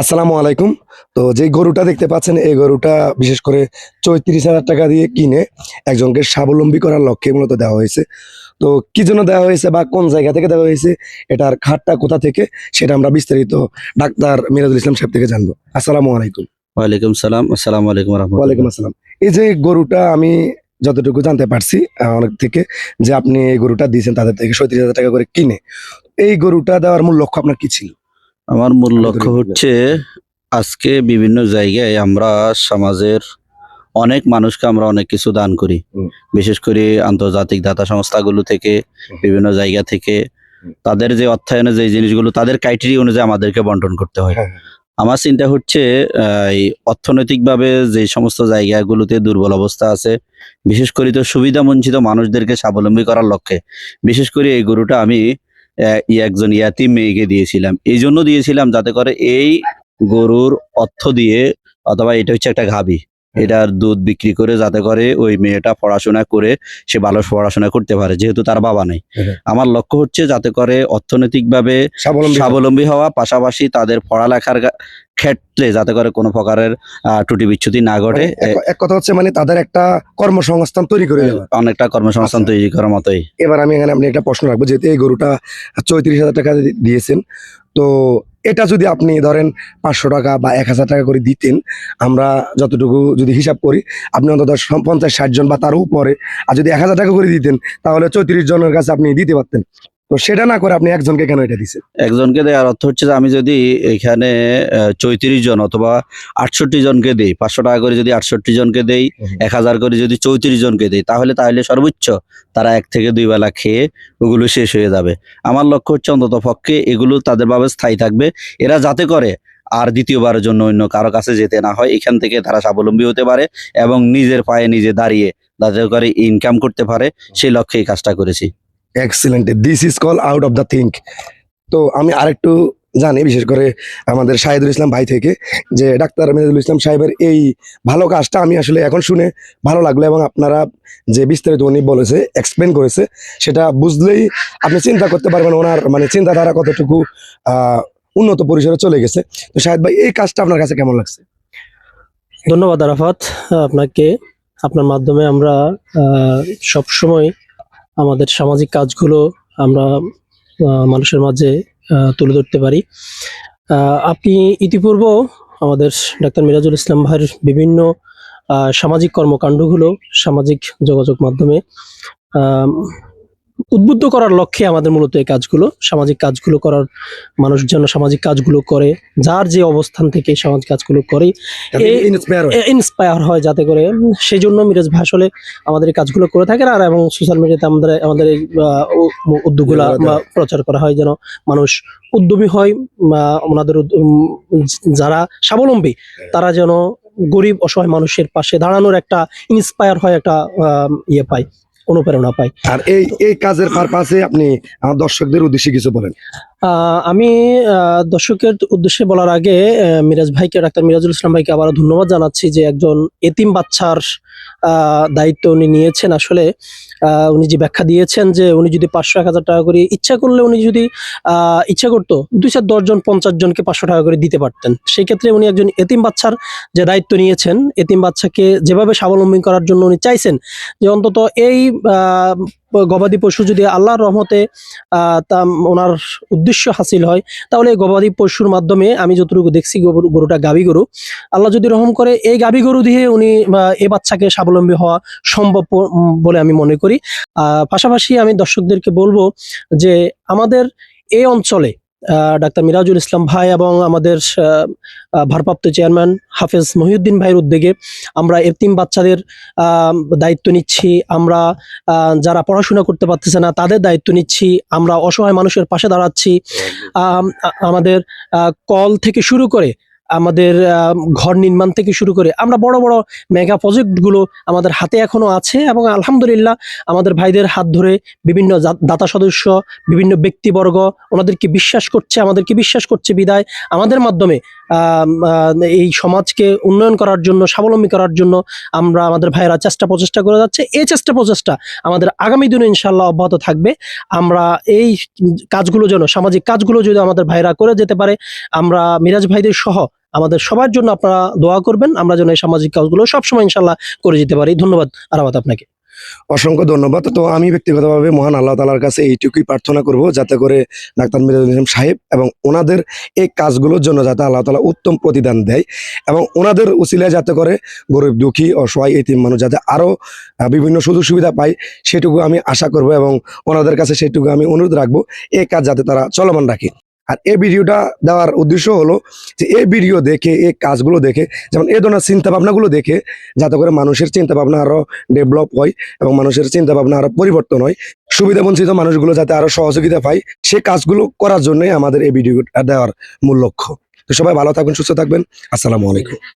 আসসালামু আলাইকুম। তো যে গরুটা দেখতে পাচ্ছেন এই গরুটা বিশেষ করে চৌত্রিশ হাজার টাকা দিয়ে কিনে একজনকে স্বাবলম্বী করার লক্ষ্যে মূলত দেওয়া হয়েছে। তো কি জন্য দেওয়া হয়েছে বা কোন জায়গা থেকে দেওয়া হয়েছে এটার খাটটা কোথা থেকে সেটা আমরা বিস্তারিত ডাক্তার মিরাজুল ইসলাম সাহেব থেকে জানব। আসসালামু আলাইকুম। ওয়ালাইকুম সালাম আসসালামু আলাইকুম ওয়ালাইকুম আসসালাম। এই যে গরুটা আমি যতটুকু জানতে পারছি অনেক থেকে যে আপনি এই গরুটা দিয়েছেন তাদের থেকে সৈত্রিশ হাজার টাকা করে কিনে এই গরুটা দেওয়ার মূল লক্ষ্য আপনার কি ছিল? আমার মূল লক্ষ্য হচ্ছে আজকে বিভিন্ন জায়গায় আমরা সমাজের অনেক মানুষকে আমরা অনেক কিছু দান করি। বিশেষ করে আন্তর্জাতিক দাতা সংস্থাগুলো থেকে বিভিন্ন জায়গা থেকে। তাদের যে অর্থায়নে যে জিনিসগুলো তাদের ক্রাইটেরিয়া অনুযায়ী আমাদেরকে বন্টন করতে হয়। হ্যাঁ, আমার চিন্তা হচ্ছে এই অর্থনৈতিকভাবে যে সমস্ত জায়গাগুলোতে দুর্বল অবস্থা আছে বিশেষ করে তো সুবিধা বঞ্চিত মানুষদেরকে স্বাবলম্বী করার লক্ষ্যে বিশেষ করে এই গরুটা আমি একজন ইয়াতি মেয়েকে দিয়েছিলাম। এই জন্য দিয়েছিলাম যাতে করে এই গরুর অর্থ দিয়ে অথবা এটা হচ্ছে একটা গাভী এটার দুধ বিক্রি করে যাতে করে ওই মেয়েটা পড়াশোনা করে সে ভালো পড়াশোনা করতে পারে যেহেতু তার বাবা নেই। হ্যাঁ। আমার লক্ষ্য হচ্ছে যাতে করে অর্থনৈতিকভাবে স্বাবলম্বী স্বাবলম্বী হওয়া পাশাপাশি তাদের পড়ালেখার ক্ষেত্রে যাতে করে কোনো প্রকারের আহ, ত্রুটি বিচ্ছুতি না ঘটে। মানে এক- এক কথা হচ্ছে মানে তাদের একটা কর্মসংস্থান তৈরি করে অনেকটা কর্মসংস্থান আচ্ছা। তৈরি করার মতোই। এবার আমি এখানে আপনি একটা প্রশ্ন রাখব যেহেতু এই গরুটা চৌত্রিশ হাজার টাকা দিয়েছেন তো এটা যদি আপনি ধরেন পাঁচশো টাকা বা এক হাজার টাকা করে দিতেন, আমরা যতটুকু যদি হিসাব করি, আপনি অন্তত পঞ্চাশ, ষাট জন বা তার উপরে, আর যদি এক হাজার টাকা করে দিতেন, তাহলে চৌত্রিশ জনের কাছে আপনি দিতে পারতেন। তো সেটা না করে আপনি একজনকে কেন এটা দিচ্ছেন একজনকে দেওয়ার অর্থ হচ্ছে যে আমি যদি এখানে চৌত্রিশ জন অথবা আটষট্টি জনকে দেই পাঁচশো টাকা করে যদি আটষট্টি জনকে দেই এক হাজার করে যদি চৌত্রিশ জনকে দেই তাহলে তাহলে সর্বোচ্চ তারা এক থেকে দুই বেলা খেয়ে ওগুলো শেষ হয়ে যাবে। আমার লক্ষ্য হচ্ছে অন্তত পক্ষে এগুলো তাদের ভাবে স্থায়ী থাকবে। এরা যাতে করে আর দ্বিতীয়বারের জন্য অন্য কারও কাছে যেতে না হয় এখান থেকে তারা স্বাবলম্বী হতে পারে এবং নিজের পায়ে নিজে দাঁড়িয়ে যাতে করে ইনকাম করতে পারে সেই লক্ষ্যে এই কাজটা করেছি। Excellent this is call out of the think তো আমি আরেকটু জানি, বিশেষ করে আমাদের শাহিদুল ইসলাম ভাই থেকে, যে ডাক্তার মিরাজুল ইসলাম সাহেবের এই ভালো কাজটা আমি আসলে এখন শুনে ভালো লাগল এবং আপনারা যে বিস্তারিত উনি বলেছে এক্সপ্লেন করেছে, সেটা বুঝলেই আপনি চিন্তা করতে পারবেন ওনার মানে চিন্তাধারা কতটুকু উন্নত পরিসরে চলে গেছে। তো শাহেদ ভাই, এই কাজটা আপনার কাছে কেমন লাগছে? ধন্যবাদ আরাফাত। আপনাকে, আপনার মাধ্যমে আমরা সব সময় আমাদের সামাজিক কাজগুলো আমরা মানুষের মাঝে তুলে ধরতে পারি। আপনি ইতিপূর্ব আমাদের ডাক্তার মিরাজুল ইসলাম ভাইয়ের বিভিন্ন সামাজিক কর্মকাণ্ডগুলো সামাজিক যোগাযোগ মাধ্যমে উদ্বুদ্ধ করার লক্ষ্যে আমাদের মূলত এই কাজগুলো সামাজিক কাজগুলো করার মানুষ যেন সামাজিক কাজগুলো করে যার যে অবস্থান থেকে সামাজিক কাজগুলো করে ইন্সপায়ার হয়। যাতে করে সেই জন্য মিরাজ ভাই আসলে আমাদের এই কাজগুলো করে থাকেন আর এবং সোশ্যাল মিডিয়াতে আমাদের আমাদের এই উদ্যোগগুলা প্রচার করা হয় যেন মানুষ উদ্যমী হয় বা ওনাদের যারা স্বাবলম্বী তারা যেন গরিব অসহায় মানুষের পাশে দাঁড়ানোর একটা ইন্সপায়ার হয় একটা ইয়ে পায়। অনুপ্রেরণা পাই। আর এই এই কাজের পারপাসে আপনি দর্শকদের উদ্দেশ্যে কিছু বলেন। আহ, আমি আহ, দর্শকের উদ্দেশ্যে বলার আগে মিরাজ ভাইকে ডাক্তার মিরাজুল ইসলাম ভাইকে আবারও ধন্যবাদ জানাচ্ছি যে একজন এতিম বাচ্চার আহ, দায়িত্ব উনি নিয়েছেন। আসলে উনি যে ব্যাখ্যা দিয়েছেন যে উনি যদি পাঁচশো এক হাজার টাকা করে ইচ্ছা করলে উনি যদি ইচ্ছা করতো দুই চার দশজন পঞ্চাশ জনকে পাঁচশো টাকা করে দিতে পারতেন। সেই ক্ষেত্রে উনি একজন এতিম বাচ্চার যে দায়িত্ব নিয়েছেন, এতিম বাচ্চাকে যেভাবে স্বাবলম্বী করার জন্য উনি চাইছেন যে অন্তত এই গবাদি পশু যদি আল্লাহর রহমতে তা ওনার উদ্দেশ্য হাসিল হয়, তাহলে গবাদি পশুর মাধ্যমে আমি যতটুকু দেখছি গরু- গরুটা গাভী গরু। আল্লাহ যদি রহম করে, এই গাভী গরু দিয়ে উনি এ বাচ্চাকে স্বাবলম্বী হওয়া সম্ভব বলে আমি মনে করি। পাশাপাশি আমি দর্শকদেরকে বলব যে আমাদের এই অঞ্চলে ডাক্তার মিরাজুল ইসলাম ভাই এবং আমাদের ভারপ্রাপ্ত চেয়ারম্যান হাফেজ মহিউদ্দিন ভাইয়ের উদ্যোগে আমরা এতিম বাচ্চাদের দায়িত্ব নিচ্ছি। আমরা যারা পড়াশোনা করতে পারতেছে না, তাদের দায়িত্ব নিচ্ছি। আমরা অসহায় মানুষের পাশে দাঁড়াচ্ছি। আমাদের কল থেকে শুরু করে আমাদের ঘর নির্মাণ থেকে শুরু করে আমরা বড় বড় মেগা প্রজেক্টগুলো আমাদের হাতে এখনও আছে এবং আলহামদুলিল্লাহ আমাদের ভাইদের হাত ধরে বিভিন্ন দাতা সদস্য, বিভিন্ন ব্যক্তিবর্গ ওনাদেরকে বিশ্বাস করছে, আমাদেরকে বিশ্বাস করছে বিদায়। আমাদের মাধ্যমে এই সমাজকে উন্নয়ন করার জন্য, স্বাবলম্বী করার জন্য আমরা আমাদের ভাইয়েরা চেষ্টা প্রচেষ্টা করে যাচ্ছে। এই চেষ্টা প্রচেষ্টা আমাদের আগামী দিনে ইনশাল্লাহ অব্যাহত থাকবে। আমরা এই কাজগুলো যেন, সামাজিক কাজগুলো যদি আমাদের ভাইরা করে যেতে পারে, আমরা মিরাজ ভাইদের সহ আমাদের সবার জন্য আপনারা দোয়া করবেন। আমরা যেন এই সামাজিক কাজগুলো সবসময় ইনশাল্লাহ করে যেতে পারি। ধন্যবাদ। আরামাত আপনাকে। অসংখ্য ধন্যবাদ। তো আমি ব্যক্তিগতভাবে মহান আল্লাহ তালার কাছে এইটুকুই প্রার্থনা করব যাতে করে ডাক্তার মিরাজুল ইসলাম সাহেব এবং ওনাদের এই কাজগুলোর জন্য যাতে আল্লাহ তালা উত্তম প্রতিদান দেয় এবং ওনাদের উচিলায় যাতে করে গরিব, দুঃখী, অসহায়, এতিম মানুষ যাতে আরও বিভিন্ন সুযোগ সুবিধা পায়, সেটুকু আমি আশা করব এবং ওনাদের কাছে সেটুকু আমি অনুরোধ রাখব এই কাজ যাতে তারা চলমান রাখে। আর এই ভিডিওটা দেওয়ার উদ্দেশ্য হলো যে এই ভিডিও দেখে, এই কাজগুলো দেখে, যেমন এই ধরনের চিন্তা ভাবনাগুলো দেখে, যাতে করে মানুষের চিন্তা ভাবনা আরও ডেভেলপ হয় এবং মানুষের চিন্তা ভাবনা আরও পরিবর্তন হয়। সুবিধা বঞ্চিত মানুষগুলো যাতে আরও সহযোগিতা পায়, সে কাজগুলো করার জন্যই আমাদের এই ভিডিওটা দেওয়ার মূল লক্ষ্য। তো সবাই ভালো থাকবেন, সুস্থ থাকবেন। আসসালামু আলাইকুম।